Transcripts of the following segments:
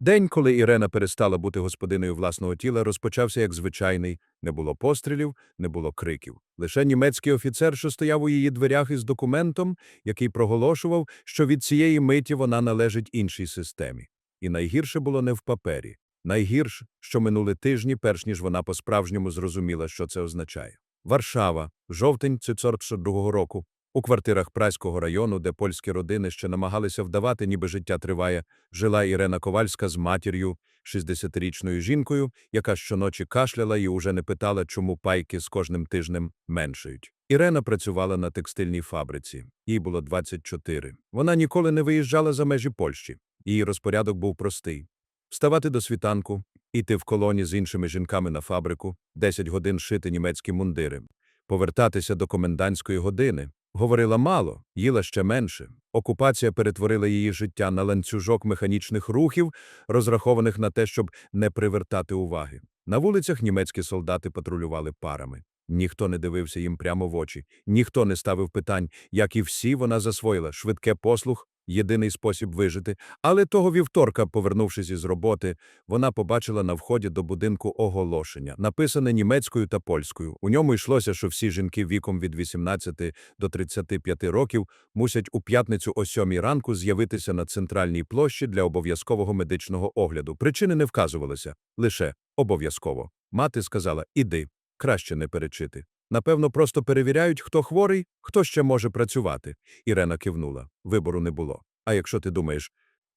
День, коли Ірена перестала бути господиною власного тіла, розпочався як звичайний. Не було пострілів, не було криків. Лише німецький офіцер, що стояв у її дверях із документом, який проголошував, що від цієї миті вона належить іншій системі. І найгірше було не в папері. Найгірше, що минули тижні, перш ніж вона по-справжньому зрозуміла, що це означає. Варшава, жовтень 1942 року. У квартирах Праського району, де польські родини ще намагалися вдавати, ніби життя триває, жила Ірена Ковальська з матір'ю, 60-річною жінкою, яка щоночі кашляла і уже не питала, чому пайки з кожним тижнем меншають. Ірена працювала на текстильній фабриці. Їй було 24. Вона ніколи не виїжджала за межі Польщі. Її розпорядок був простий. Вставати до світанку, іти в колоні з іншими жінками на фабрику, 10 годин шити німецькі мундири, повертатися до комендантської години. Говорила мало, їла ще менше. Окупація перетворила її життя на ланцюжок механічних рухів, розрахованих на те, щоб не привертати уваги. На вулицях німецькі солдати патрулювали парами. Ніхто не дивився їм прямо в очі, ніхто не ставив питань, як і всі вона засвоїла швидке послух, єдиний спосіб вижити. Але того вівторка, повернувшись із роботи, вона побачила на вході до будинку оголошення, написане німецькою та польською. У ньому йшлося, що всі жінки віком від 18 до 35 років мусять у п'ятницю о сьомій ранку з'явитися на центральній площі для обов'язкового медичного огляду. Причини не вказувалися, лише обов'язково. Мати сказала «Іди, краще не перечити». Напевно, просто перевіряють, хто хворий, хто ще може працювати. Ірена кивнула. Вибору не було. А якщо ти думаєш,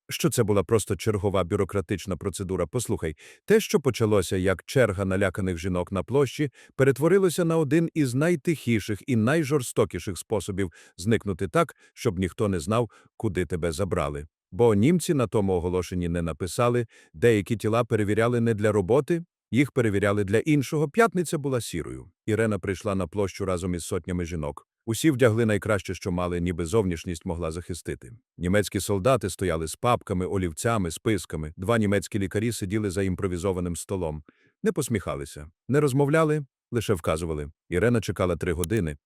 що це була просто чергова бюрократична процедура, послухай, те, що почалося як черга наляканих жінок на площі, перетворилося на один із найтихіших і найжорстокіших способів зникнути так, щоб ніхто не знав, куди тебе забрали. Бо німці на тому оголошенні не написали, деякі тіла перевіряли не для роботи, їх перевіряли для іншого. П'ятниця була сірою. Ірена прийшла на площу разом із сотнями жінок. Усі вдягли найкраще, що мали, ніби зовнішність могла захистити. Німецькі солдати стояли з папками, олівцями, списками. Два німецькі лікарі сиділи за імпровізованим столом. Не посміхалися, не розмовляли, лише вказували. Ірена чекала три години.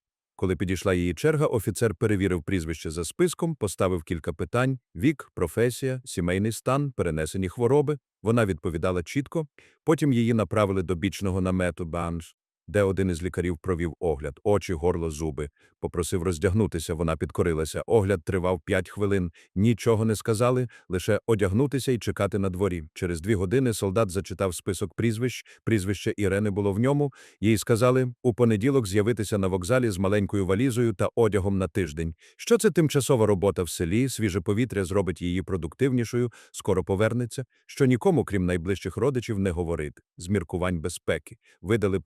Коли підійшла її черга, офіцер перевірив прізвище за списком, поставив кілька питань – вік, професія, сімейний стан, перенесені хвороби. Вона відповідала чітко. Потім її направили до бічного намету «Банш», де один із лікарів провів огляд – очі, горло, зуби. Попросив роздягнутися, вона підкорилася. Огляд тривав п'ять хвилин. Нічого не сказали, лише одягнутися і чекати на дворі. Через дві години солдат зачитав список прізвищ. Прізвище Ірени було в ньому. Їй сказали у понеділок з'явитися на вокзалі з маленькою валізою та одягом на тиждень. Що це тимчасова робота в селі, свіже повітря зробить її продуктивнішою, скоро повернеться, що нікому, крім найближчих родичів, не говорити. З міркувань безпеки. Видали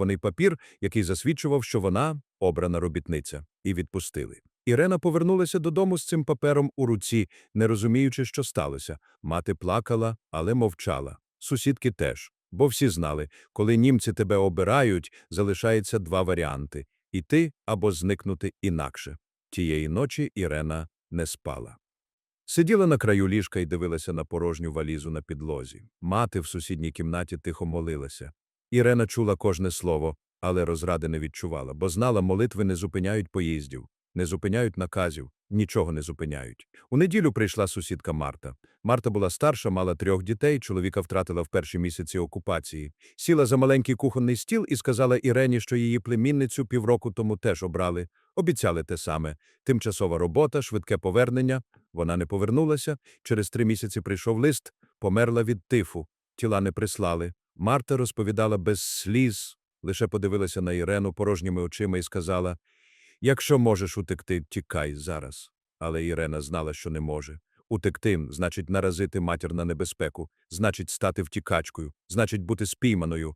проштампований папір, який засвідчував, що вона обрана робітниця, і відпустили. Ірена повернулася додому з цим папером у руці, не розуміючи, що сталося. Мати плакала, але мовчала. Сусідки теж. Бо всі знали, коли німці тебе обирають, залишається два варіанти – іти або зникнути інакше. Тієї ночі Ірена не спала. Сиділа на краю ліжка і дивилася на порожню валізу на підлозі. Мати в сусідній кімнаті тихо молилася. Ірена чула кожне слово, але розради не відчувала, бо знала, молитви не зупиняють поїздів, не зупиняють наказів, нічого не зупиняють. У неділю прийшла сусідка Марта. Марта була старша, мала трьох дітей, чоловіка втратила в перші місяці окупації. Сіла за маленький кухонний стіл і сказала Ірені, що її племінницю півроку тому теж обрали. Обіцяли те саме. Тимчасова робота, швидке повернення. Вона не повернулася. Через три місяці прийшов лист, померла від тифу. Тіла не прислали. Марта розповідала без сліз, лише подивилася на Ірену порожніми очима і сказала, «Якщо можеш утекти, тікай зараз». Але Ірена знала, що не може. Утекти – значить наразити матір на небезпеку, значить стати втікачкою, значить бути спійманою,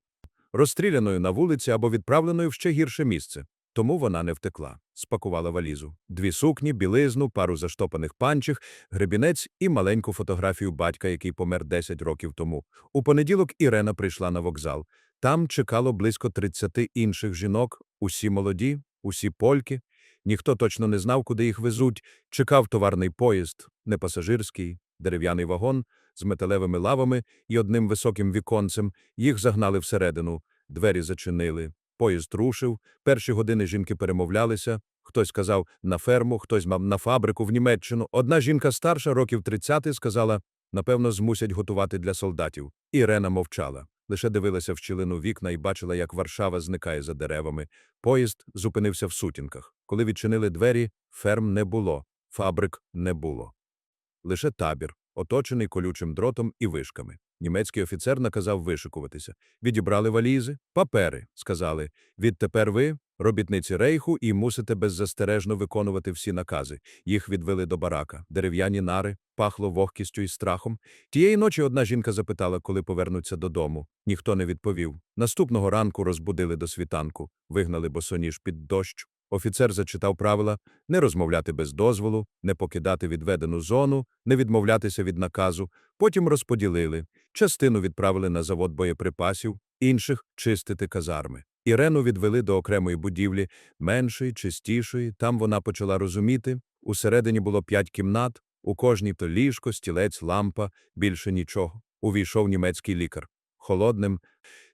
розстріляною на вулиці або відправленою в ще гірше місце. Тому вона не втекла. Спакувала валізу. Дві сукні, білизну, пару заштопаних панчих, гребінець і маленьку фотографію батька, який помер 10 років тому. У понеділок Ірена прийшла на вокзал. Там чекало близько 30 інших жінок, усі молоді, усі польки. Ніхто точно не знав, куди їх везуть. Чекав товарний поїзд, не пасажирський, дерев'яний вагон з металевими лавами і одним високим віконцем. Їх загнали всередину, двері зачинили. Поїзд рушив, перші години жінки перемовлялися. Хтось казав на ферму, хтось мав на фабрику в Німеччину. Одна жінка старша, років 30, сказала Напевно, змусять готувати для солдатів. Ірена мовчала. Лише дивилася в щілину вікна і бачила, як Варшава зникає за деревами. Поїзд зупинився в сутінках. Коли відчинили двері, ферм не було, фабрик не було. Лише табір, оточений колючим дротом і вишками. Німецький офіцер наказав вишикуватися. Відібрали валізи, папери, сказали. Відтепер ви, робітниці рейху, і мусите беззастережно виконувати всі накази. Їх відвели до барака. Дерев'яні нари, пахло вогкістю і страхом. Тієї ночі одна жінка запитала, коли повернуться додому. Ніхто не відповів. Наступного ранку розбудили до світанку, вигнали босоніж під дощ. Офіцер зачитав правила не розмовляти без дозволу, не покидати відведену зону, не відмовлятися від наказу. Потім розподілили. Частину відправили на завод боєприпасів, інших – чистити казарми. Ірену відвели до окремої будівлі, меншої, чистішої. Там вона почала розуміти. Усередині було п'ять кімнат, у кожній то ліжко, стілець, лампа, більше нічого. Увійшов німецький лікар. Холодним,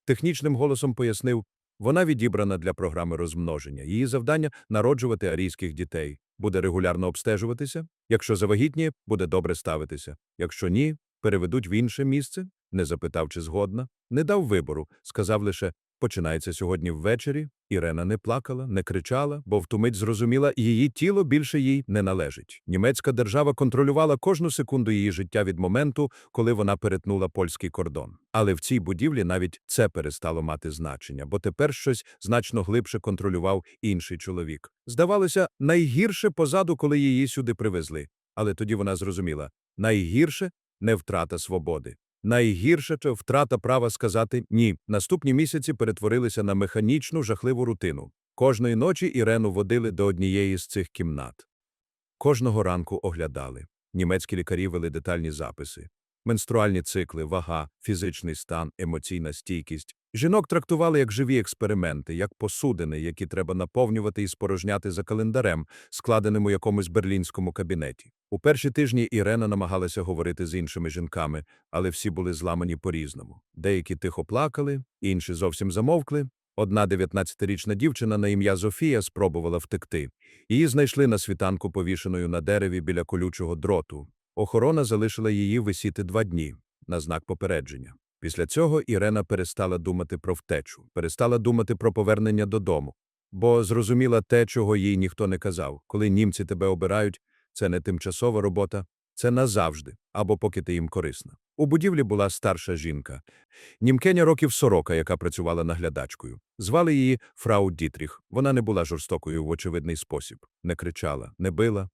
технічним голосом пояснив, вона відібрана для програми розмноження. Її завдання – народжувати арійських дітей. Буде регулярно обстежуватися. Якщо завагітніє, буде добре ставитися. Якщо ні, переведуть в інше місце. Не запитав, чи згодна. Не дав вибору. Сказав лише, починається сьогодні ввечері. Ірена не плакала, не кричала, бо в ту зрозуміла, її тіло більше їй не належить. Німецька держава контролювала кожну секунду її життя від моменту, коли вона перетнула польський кордон. Але в цій будівлі навіть це перестало мати значення, бо тепер щось значно глибше контролював інший чоловік. Здавалося, найгірше позаду, коли її сюди привезли. Але тоді вона зрозуміла, найгірше – не втрата свободи. Найгірше – втрата права сказати «ні». Наступні місяці перетворилися на механічну, жахливу рутину. Кожної ночі Ірену водили до однієї з цих кімнат. Кожного ранку оглядали. Німецькі лікарі вели детальні записи. Менструальні цикли, вага, фізичний стан, емоційна стійкість. Жінок трактували як живі експерименти, як посудини, які треба наповнювати і спорожняти за календарем, складеним у якомусь берлінському кабінеті. У перші тижні Ірена намагалася говорити з іншими жінками, але всі були зламані по-різному. Деякі тихо плакали, інші зовсім замовкли. Одна 19-річна дівчина на ім'я Зофія спробувала втекти. Її знайшли на світанку повішеною на дереві біля колючого дроту. Охорона залишила її висіти два дні на знак попередження. Після цього Ірена перестала думати про втечу, перестала думати про повернення додому, бо зрозуміла те, чого їй ніхто не казав. Коли німці тебе обирають, це не тимчасова робота, це назавжди, або поки ти їм корисна. У будівлі була старша жінка, німкеня років сорока, яка працювала наглядачкою. Звали її Фрау Дітріх. Вона не була жорстокою в очевидний спосіб, не кричала, не била.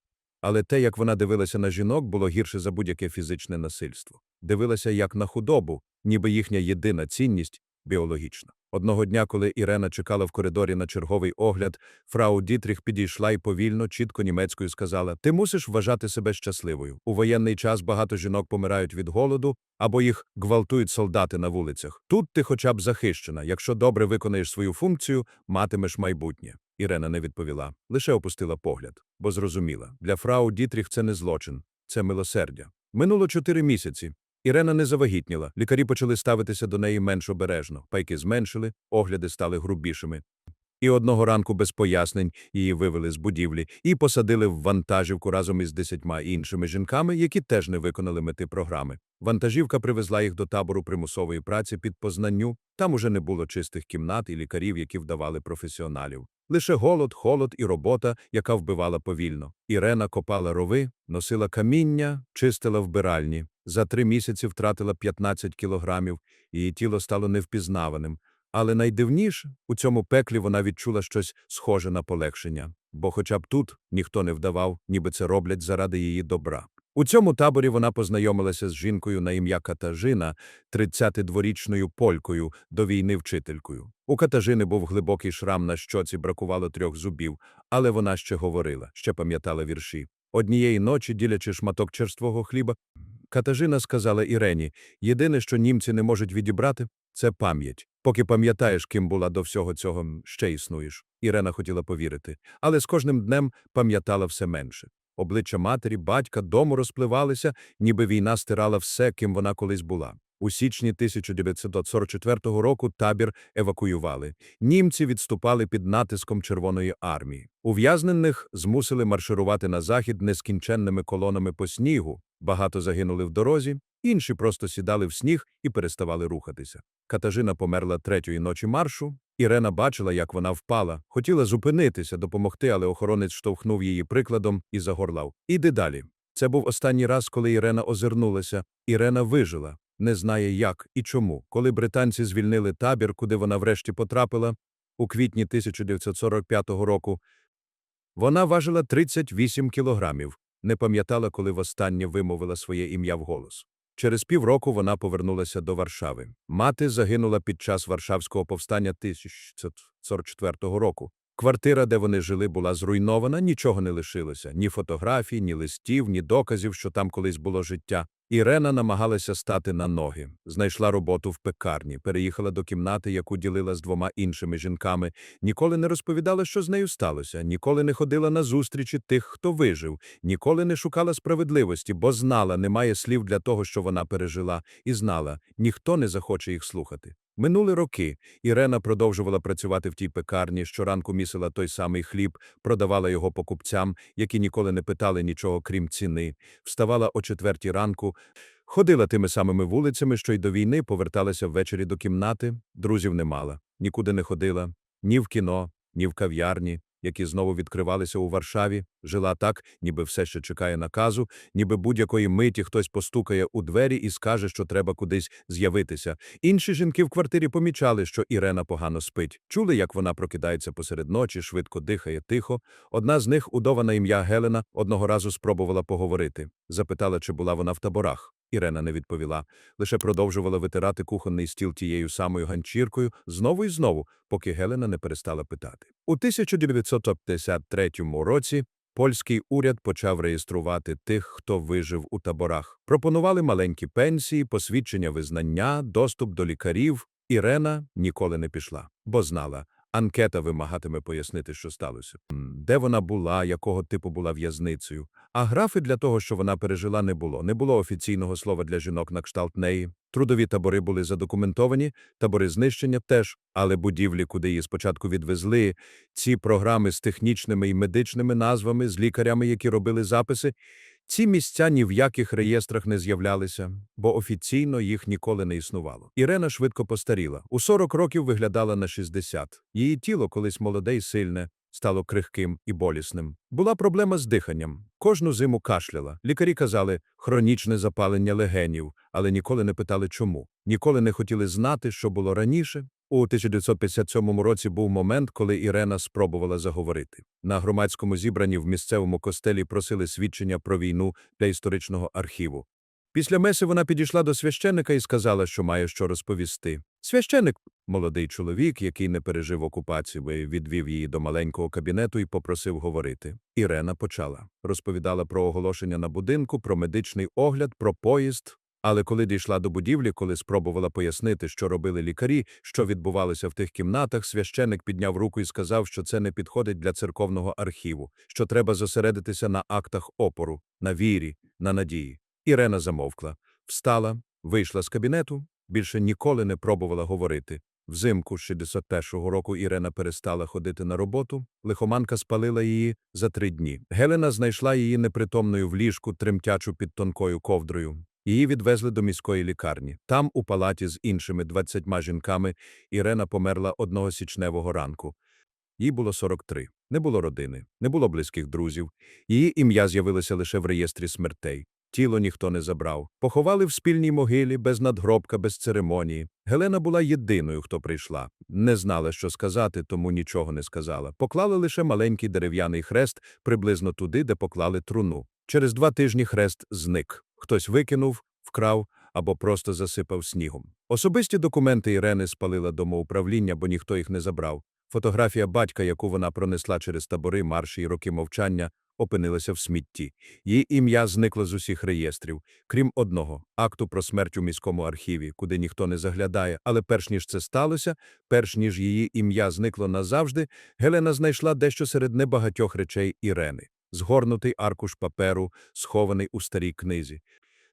Але те, як вона дивилася на жінок, було гірше за будь-яке фізичне насильство. Дивилася як на худобу, ніби їхня єдина цінність – біологічна. Одного дня, коли Ірена чекала в коридорі на черговий огляд, фрау Дітріх підійшла і повільно, чітко німецькою сказала «Ти мусиш вважати себе щасливою. У воєнний час багато жінок помирають від голоду, або їх гвалтують солдати на вулицях. Тут ти хоча б захищена. Якщо добре виконаєш свою функцію, матимеш майбутнє». Ірена не відповіла, лише опустила погляд, бо зрозуміла. Для фрау Дітріх це не злочин, це милосердя. Минуло чотири місяці. Ірена не завагітніла, лікарі почали ставитися до неї менш обережно, пайки зменшили, огляди стали грубішими. І одного ранку без пояснень її вивели з будівлі і посадили в вантажівку разом із десятьма іншими жінками, які теж не виконали мети програми. Вантажівка привезла їх до табору примусової праці під Познанню. Там уже не було чистих кімнат і лікарів, які вдавали професіоналів. Лише голод, холод і робота, яка вбивала повільно. Ірена копала рови, носила каміння, чистила вбиральні. За три місяці втратила 15 кілограмів, її тіло стало невпізнаваним. Але найдивніше, у цьому пеклі вона відчула щось схоже на полегшення, бо хоча б тут ніхто не вдавав, ніби це роблять заради її добра. У цьому таборі вона познайомилася з жінкою на ім'я Катажина, 32-річною полькою, до війни вчителькою. У Катажини був глибокий шрам на щоці, бракувало трьох зубів, але вона ще говорила, ще пам'ятала вірші. Однієї ночі, ділячи шматок черствого хліба, Катажина сказала Ірені, єдине, що німці не можуть відібрати, це пам'ять. Поки пам'ятаєш, ким була до всього цього, ще існуєш. Ірена хотіла повірити, але з кожним днем пам'ятала все менше. Обличчя матері, батька, дому розпливалися, ніби війна стирала все, ким вона колись була. У січні 1944 року табір евакуювали. Німці відступали під натиском Червоної армії. Ув'язнених змусили марширувати на захід нескінченними колонами по снігу. Багато загинули в дорозі, інші просто сідали в сніг і переставали рухатися. Катажина померла третьої ночі маршу. Ірена бачила, як вона впала, хотіла зупинитися, допомогти, але охоронець штовхнув її прикладом і загорлав. Іди далі. Це був останній раз, коли Ірена озирнулася. Ірена вижила, не знає як і чому. Коли британці звільнили табір, куди вона врешті потрапила, у квітні 1945 року, вона важила 38 кілограмів, не пам'ятала, коли востаннє вимовила своє ім'я вголос. Через півроку вона повернулася до Варшави. Мати загинула під час Варшавського повстання 1944 року. Квартира, де вони жили, була зруйнована, нічого не лишилося. Ні фотографій, ні листів, ні доказів, що там колись було життя. Ірена намагалася стати на ноги. Знайшла роботу в пекарні, переїхала до кімнати, яку ділила з двома іншими жінками. Ніколи не розповідала, що з нею сталося, ніколи не ходила на зустрічі тих, хто вижив, ніколи не шукала справедливості, бо знала, немає слів для того, що вона пережила, і знала, ніхто не захоче їх слухати. Минули роки. Ірена продовжувала працювати в тій пекарні, щоранку місила той самий хліб, продавала його покупцям, які ніколи не питали нічого, крім ціни, вставала о четвертій ранку, ходила тими самими вулицями, що й до війни, поверталася ввечері до кімнати, друзів не мала, нікуди не ходила, ні в кіно, ні в кав'ярні, які знову відкривалися у Варшаві, жила так, ніби все ще чекає наказу, ніби будь-якої миті хтось постукає у двері і скаже, що треба кудись з'явитися. Інші жінки в квартирі помічали, що Ірена погано спить. Чули, як вона прокидається посеред ночі, швидко дихає, тихо. Одна з них, удова на ім'я Гелена, одного разу спробувала поговорити. Запитала, чи була вона в таборах. Ірена не відповіла, лише продовжувала витирати кухонний стіл тією самою ганчіркою знову і знову, поки Гелена не перестала питати. У 1953 році польський уряд почав реєструвати тих, хто вижив у таборах. Пропонували маленькі пенсії, посвідчення визнання, доступ до лікарів. Ірена ніколи не пішла, бо знала, анкета вимагатиме пояснити, що сталося. Де вона була, якого типу була в'язницею. А графи для того, що вона пережила, не було. Не було офіційного слова для жінок на кшталт неї. Трудові табори були задокументовані, табори знищення теж, але будівлі, куди її спочатку відвезли, ці програми з технічними і медичними назвами, з лікарями, які робили записи, ці місця ні в яких реєстрах не з'являлися, бо офіційно їх ніколи не існувало. Ірена швидко постаріла. У 40 років виглядала на 60. Її тіло, колись молоде й сильне, стало крихким і болісним. Була проблема з диханням. Кожну зиму кашляла. Лікарі казали хронічне запалення легенів, але ніколи не питали чому. Ніколи не хотіли знати, що було раніше. У 1957 році був момент, коли Ірена спробувала заговорити. На громадському зібранні в місцевому костелі просили свідчення про війну для історичного архіву. Після меси вона підійшла до священика і сказала, що має що розповісти. Священик, молодий чоловік, який не пережив окупацію, відвів її до маленького кабінету і попросив говорити. Ірена почала. Розповідала про оголошення на будинку, про медичний огляд, про поїзд. Але коли дійшла до будівлі, коли спробувала пояснити, що робили лікарі, що відбувалося в тих кімнатах, священик підняв руку і сказав, що це не підходить для церковного архіву, що треба зосередитися на актах опору, на вірі, на надії. Ірена замовкла, встала, вийшла з кабінету, більше ніколи не пробувала говорити. Взимку 61-го року Ірена перестала ходити на роботу, лихоманка спалила її за три дні. Гелена знайшла її непритомною в ліжку, тремтячу під тонкою ковдрою. Її відвезли до міської лікарні. Там, у палаті з іншими 20 жінками, Ірена померла одного січневого ранку. Їй було 43. Не було родини, не було близьких друзів. Її ім'я з'явилося лише в реєстрі смертей. Тіло ніхто не забрав. Поховали в спільній могилі, без надгробка, без церемонії. Гелена була єдиною, хто прийшла. Не знала, що сказати, тому нічого не сказала. Поклали лише маленький дерев'яний хрест приблизно туди, де поклали труну. Через два тижні хрест зник. Хтось викинув, вкрав або просто засипав снігом. Особисті документи Ірени спалила домоуправління, бо ніхто їх не забрав. Фотографія батька, яку вона пронесла через табори, марші і роки мовчання, опинилася в смітті. Її ім'я зникло з усіх реєстрів, крім одного – акту про смерть у міському архіві, куди ніхто не заглядає. Але перш ніж це сталося, перш ніж її ім'я зникло назавжди, Гелена знайшла дещо серед небагатьох речей Ірени. Згорнутий аркуш паперу, схований у старій книзі.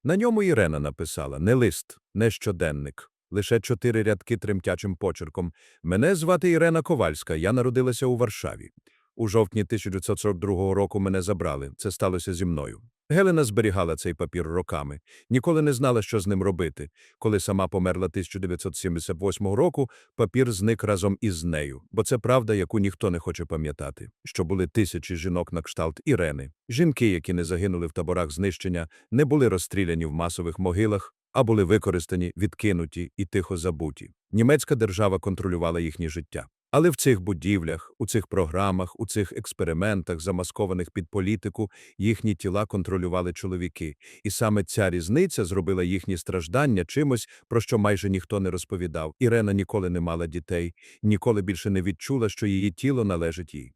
На ньому Ірена написала не лист, не щоденник. Лише чотири рядки тремтячим почерком. Мене звати Ірена Ковальська, я народилася у Варшаві. У жовтні 1942 року мене забрали. Це сталося зі мною. Гелена зберігала цей папір роками. Ніколи не знала, що з ним робити. Коли сама померла 1978 року, папір зник разом із нею. Бо це правда, яку ніхто не хоче пам'ятати. Що були тисячі жінок на кшталт Ірени. Жінки, які не загинули в таборах знищення, не були розстріляні в масових могилах, а були використані, відкинуті і тихо забуті. Німецька держава контролювала їхнє життя. Але в цих будівлях, у цих програмах, у цих експериментах, замаскованих під політику, їхні тіла контролювали чоловіки. І саме ця різниця зробила їхні страждання чимось, про що майже ніхто не розповідав. Ірена ніколи не мала дітей, ніколи більше не відчула, що її тіло належить їй.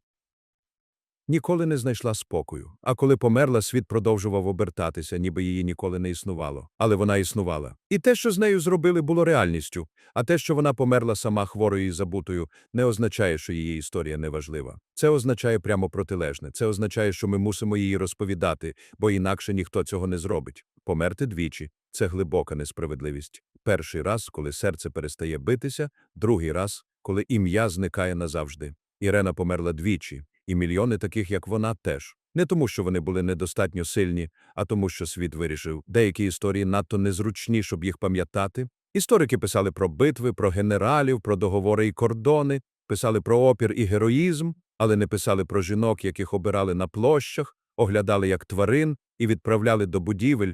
Ніколи не знайшла спокою. А коли померла, світ продовжував обертатися, ніби її ніколи не існувало. Але вона існувала. І те, що з нею зробили, було реальністю. А те, що вона померла сама хворою і забутою, не означає, що її історія неважлива. Це означає прямо протилежне. Це означає, що ми мусимо її розповідати, бо інакше ніхто цього не зробить. Померти двічі це глибока несправедливість. Перший раз, коли серце перестає битися, другий раз, коли ім'я зникає назавжди. Ірена померла двічі, і мільйони таких, як вона, теж. Не тому, що вони були недостатньо сильні, а тому, що світ вирішив. Деякі історії надто незручні, щоб їх пам'ятати. Історики писали про битви, про генералів, про договори і кордони, писали про опір і героїзм, але не писали про жінок, яких обирали на площах, оглядали як тварин і відправляли до будівель,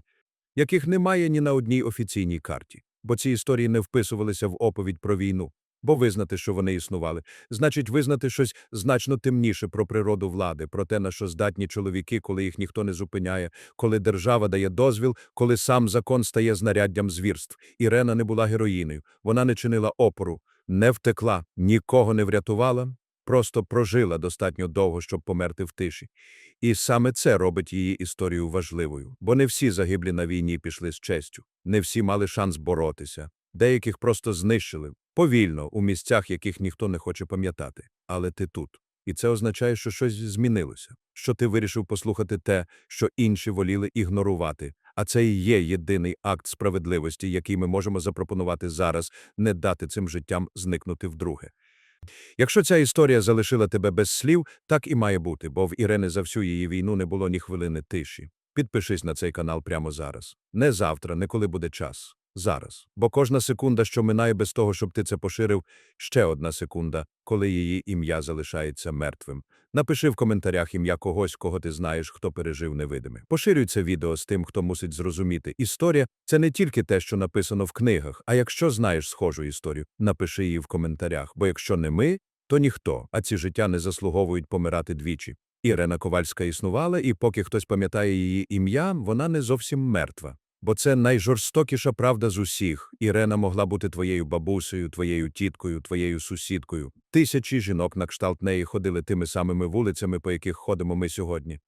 яких немає ні на одній офіційній карті. Бо ці історії не вписувалися в оповідь про війну. Бо визнати, що вони існували, значить визнати щось значно темніше про природу влади, про те, на що здатні чоловіки, коли їх ніхто не зупиняє, коли держава дає дозвіл, коли сам закон стає знаряддям звірств. Ірена не була героїнею, вона не чинила опору, не втекла, нікого не врятувала, просто прожила достатньо довго, щоб померти в тиші. І саме це робить її історію важливою, бо не всі загиблі на війні пішли з честю, не всі мали шанс боротися, деяких просто знищили, повільно, у місцях, яких ніхто не хоче пам'ятати. Але ти тут. І це означає, що щось змінилося, що ти вирішив послухати те, що інші воліли ігнорувати. А це і є єдиний акт справедливості, який ми можемо запропонувати зараз, не дати цим життям зникнути вдруге. Якщо ця історія залишила тебе без слів, так і має бути, бо в Ірени за всю її війну не було ні хвилини тиші. Підпишись на цей канал прямо зараз. Не завтра, не коли буде час. Зараз. Бо кожна секунда, що минає без того, щоб ти це поширив, ще одна секунда, коли її ім'я залишається мертвим. Напиши в коментарях ім'я когось, кого ти знаєш, хто пережив невидиме. Поширюй це відео з тим, хто мусить зрозуміти. Історія – це не тільки те, що написано в книгах, а якщо знаєш схожу історію, напиши її в коментарях. Бо якщо не ми, то ніхто, а ці життя не заслуговують помирати двічі. Ірена Ковальська існувала, і поки хтось пам'ятає її ім'я, вона не зовсім мертва. Бо це найжорстокіша правда з усіх. Ірена могла бути твоєю бабусею, твоєю тіткою, твоєю сусідкою. Тисячі жінок на кшталт неї ходили тими самими вулицями, по яких ходимо ми сьогодні,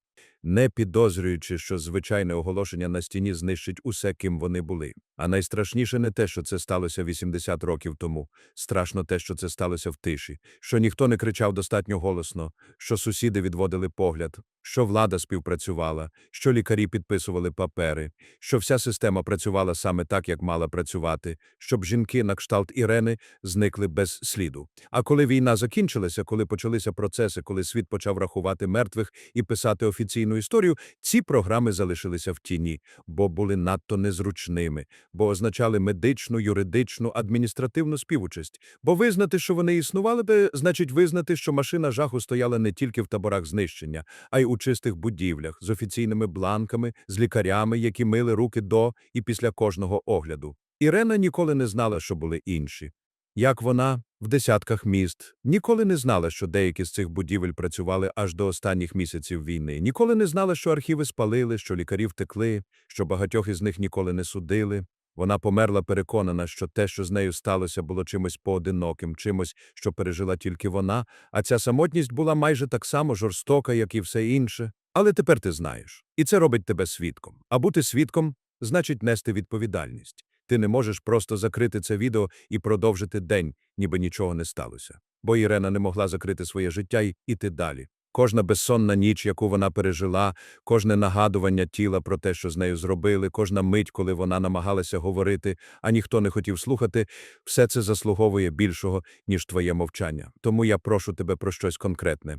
не підозрюючи, що звичайне оголошення на стіні знищить усе, ким вони були. А найстрашніше не те, що це сталося 80 років тому. Страшно те, що це сталося в тиші, що ніхто не кричав достатньо голосно, що сусіди відводили погляд, що влада співпрацювала, що лікарі підписували папери, що вся система працювала саме так, як мала працювати, щоб жінки на кшталт Ірени зникли без сліду. А коли війна закінчилася, коли почалися процеси, коли світ почав рахувати мертвих і писати офіційну історію, ці програми залишилися в тіні, бо були надто незручними, бо означали медичну, юридичну, адміністративну співучасть. Бо визнати, що вони існували би, значить визнати, що машина жаху стояла не тільки в таборах знищення, а й у чистих будівлях з офіційними бланками, з лікарями, які мили руки до і після кожного огляду. Ірена ніколи не знала, що були інші. Як вона в десятках міст ніколи не знала, що деякі з цих будівель працювали аж до останніх місяців війни, ніколи не знала, що архіви спалили, що лікарі втекли, що багатьох із них ніколи не судили. Вона померла переконана, що те, що з нею сталося, було чимось поодиноким, чимось, що пережила тільки вона, а ця самотність була майже так само жорстока, як і все інше. Але тепер ти знаєш, і це робить тебе свідком. А бути свідком значить нести відповідальність. Ти не можеш просто закрити це відео і продовжити день, ніби нічого не сталося. Бо Ірена не могла закрити своє життя й іти далі. Кожна безсонна ніч, яку вона пережила, кожне нагадування тіла про те, що з нею зробили, кожна мить, коли вона намагалася говорити, а ніхто не хотів слухати, все це заслуговує більшого, ніж твоє мовчання. Тому я прошу тебе про щось конкретне.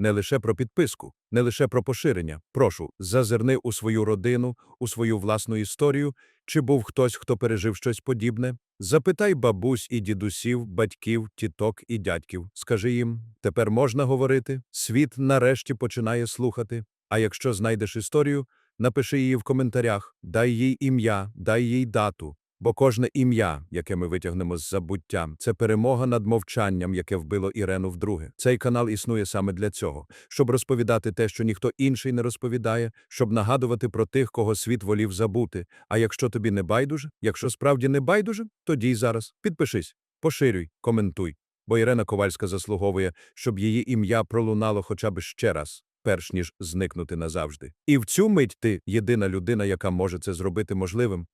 Не лише про підписку, не лише про поширення. Прошу, зазирни у свою родину, у свою власну історію, чи був хтось, хто пережив щось подібне. Запитай бабусь і дідусів, батьків, тіток і дядьків. Скажи їм, тепер можна говорити, світ нарешті починає слухати. А якщо знайдеш історію, напиши її в коментарях, дай їй ім'я, дай їй дату. Бо кожне ім'я, яке ми витягнемо з забуття, це перемога над мовчанням, яке вбило Ірену вдруге. Цей канал існує саме для цього, щоб розповідати те, що ніхто інший не розповідає, щоб нагадувати про тих, кого світ волів забути. А якщо тобі не байдуже, якщо справді не байдуже, тоді й зараз підпишись, поширюй, коментуй. Бо Ірена Ковальська заслуговує, щоб її ім'я пролунало хоча б ще раз. Перш ніж зникнути назавжди. І в цю мить ти єдина людина, яка може це зробити можливим.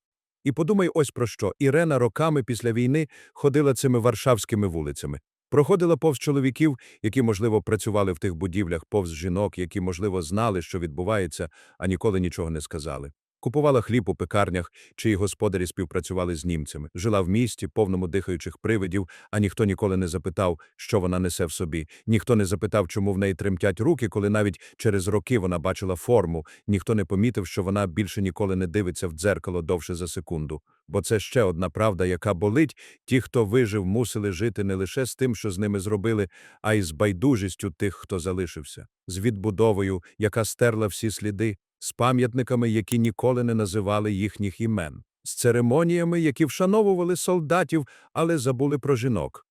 І подумай ось про що. Ірена роками після війни ходила цими варшавськими вулицями. Проходила повз чоловіків, які, можливо, працювали в тих будівлях, повз жінок, які, можливо, знали, що відбувається, а ніколи нічого не сказали. Купувала хліб у пекарнях, чиї господарі співпрацювали з німцями. Жила в місті, повному дихаючих привидів, а ніхто ніколи не запитав, що вона несе в собі. Ніхто не запитав, чому в неї тремтять руки, коли навіть через роки вона бачила форму. Ніхто не помітив, що вона більше ніколи не дивиться в дзеркало довше за секунду. Бо це ще одна правда, яка болить. Ті, хто вижив, мусили жити не лише з тим, що з ними зробили, а й з байдужістю тих, хто залишився, з відбудовою, яка стерла всі сліди, з пам'ятниками, які ніколи не називали їхніх імен, з церемоніями, які вшановували солдатів, але забули про жінок,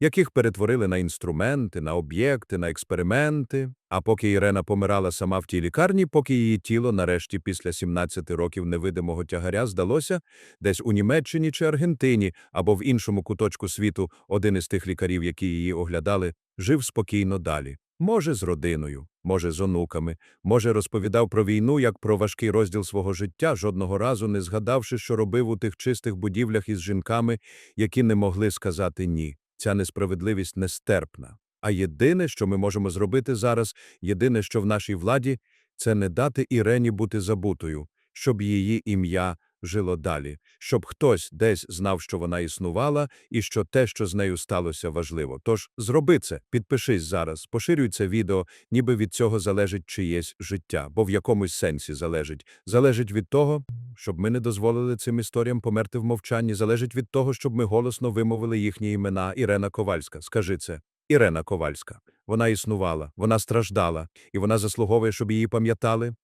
яких перетворили на інструменти, на об'єкти, на експерименти. А поки Ірена помирала сама в тій лікарні, поки її тіло нарешті після 17 років невидимого тягаря здалося, десь у Німеччині чи Аргентині або в іншому куточку світу один із тих лікарів, які її оглядали, жив спокійно далі. Може, з родиною, може, з онуками, може, розповідав про війну як про важкий розділ свого життя, жодного разу не згадавши, що робив у тих чистих будівлях із жінками, які не могли сказати «ні». Ця несправедливість нестерпна. А єдине, що ми можемо зробити зараз, єдине, що в нашій владі, це не дати Ірені бути забутою, щоб її ім'я жило далі, щоб хтось десь знав, що вона існувала, і що те, що з нею сталося, важливо. Тож зроби це, підпишись зараз, поширюй це відео, ніби від цього залежить чиєсь життя, бо в якомусь сенсі залежить. Залежить від того, щоб ми не дозволили цим історіям померти в мовчанні, залежить від того, щоб ми голосно вимовили їхні імена. Ірена Ковальська, скажи це. Ірена Ковальська. Вона існувала, вона страждала, і вона заслуговує, щоб її пам'ятали.